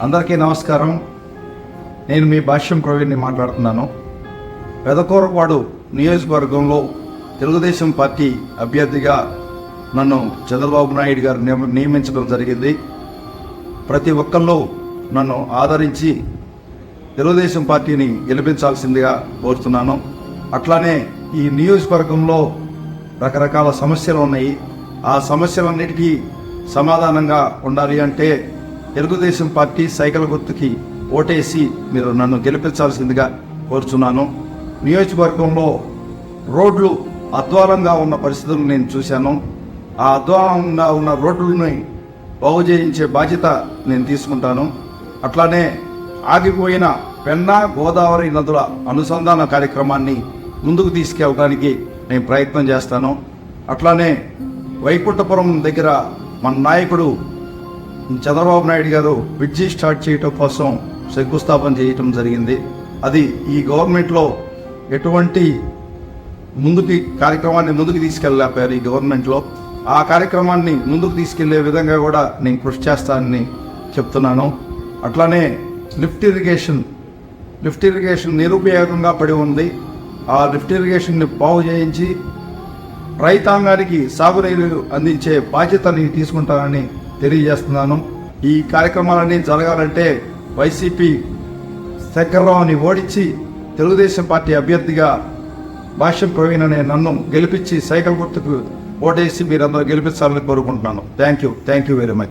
అందరికీ నమస్కారం. నేను మీ భాష్యం ప్రవీణ్ని మాట్లాడుతున్నాను. పెదకూరపాడు నియోజకవర్గంలో తెలుగుదేశం పార్టీ అభ్యర్థిగా నన్ను చంద్రబాబు నాయుడు గారు నియమ- నియమించడం జరిగింది. ప్రతి ఒక్కళ్ళు నన్ను ఆదరించి తెలుగుదేశం పార్టీని గెలిపించాల్సిందిగా కోరుతున్నాను. అట్లానే ఈ నియోజకవర్గంలో రకరకాల సమస్యలు ఉన్నాయి. ఆ సమస్యలన్నిటికీ సమాధానంగా ఉండాలి అంటే తెలుగుదేశం పార్టీ సైకిల్ గుర్తుకి ఓటేసి మీరు నన్ను గెలిపించాల్సిందిగా కోరుచున్నాను. నియోజకవర్గంలో రోడ్లు అధ్వానంగా ఉన్న పరిస్థితులు నేను చూశాను. ఆ అధ్వానంగా ఉన్న రోడ్లని బాగు చేయించే బాధ్యత నేను తీసుకుంటాను. అట్లానే ఆగిపోయిన పెన్నా గోదావరి నదుల అనుసంధాన కార్యక్రమాన్ని ముందుకు తీసుకెళ్ళడానికి నేను ప్రయత్నం చేస్తాను. అట్లానే వైకుంఠపురం దగ్గర మన నాయకుడు చంద్రబాబు నాయుడు గారు బ్రిడ్జి స్టార్ట్ చేయటం కోసం శంకుస్థాపన చేయటం జరిగింది. అది ఈ గవర్నమెంట్లో ఎటువంటి ముందుకి కార్యక్రమాన్ని ముందుకు తీసుకెళ్ళలేకపోయారు ఈ గవర్నమెంట్లో. ఆ కార్యక్రమాన్ని ముందుకు తీసుకెళ్ళే విధంగా కూడా నేను కృషి చేస్తానని చెప్తున్నాను. అట్లానే లిఫ్ట్ ఇరిగేషన్ లిఫ్ట్ ఇరిగేషన్ నిరుపయోగంగా పడి ఉంది. ఆ లిఫ్ట్ ఇరిగేషన్ని బాగు చేయించి రైతాంగానికి సాగునీరు అందించే బాధ్యతని తీసుకుంటానని తెలియజేస్తున్నాను. ఈ కార్యక్రమాలన్నీ జరగాలంటే వైసీపీ శంకర్రావుని ఓడించి తెలుగుదేశం పార్టీ అభ్యర్థిగా భాష్యం ప్రవీణ్ అనే నన్ను గెలిపించి సైకిల్ గుర్తుకు ఓటేసి మీరందరూ గెలిపించాలని కోరుకుంటున్నాను. Thank you thank you very much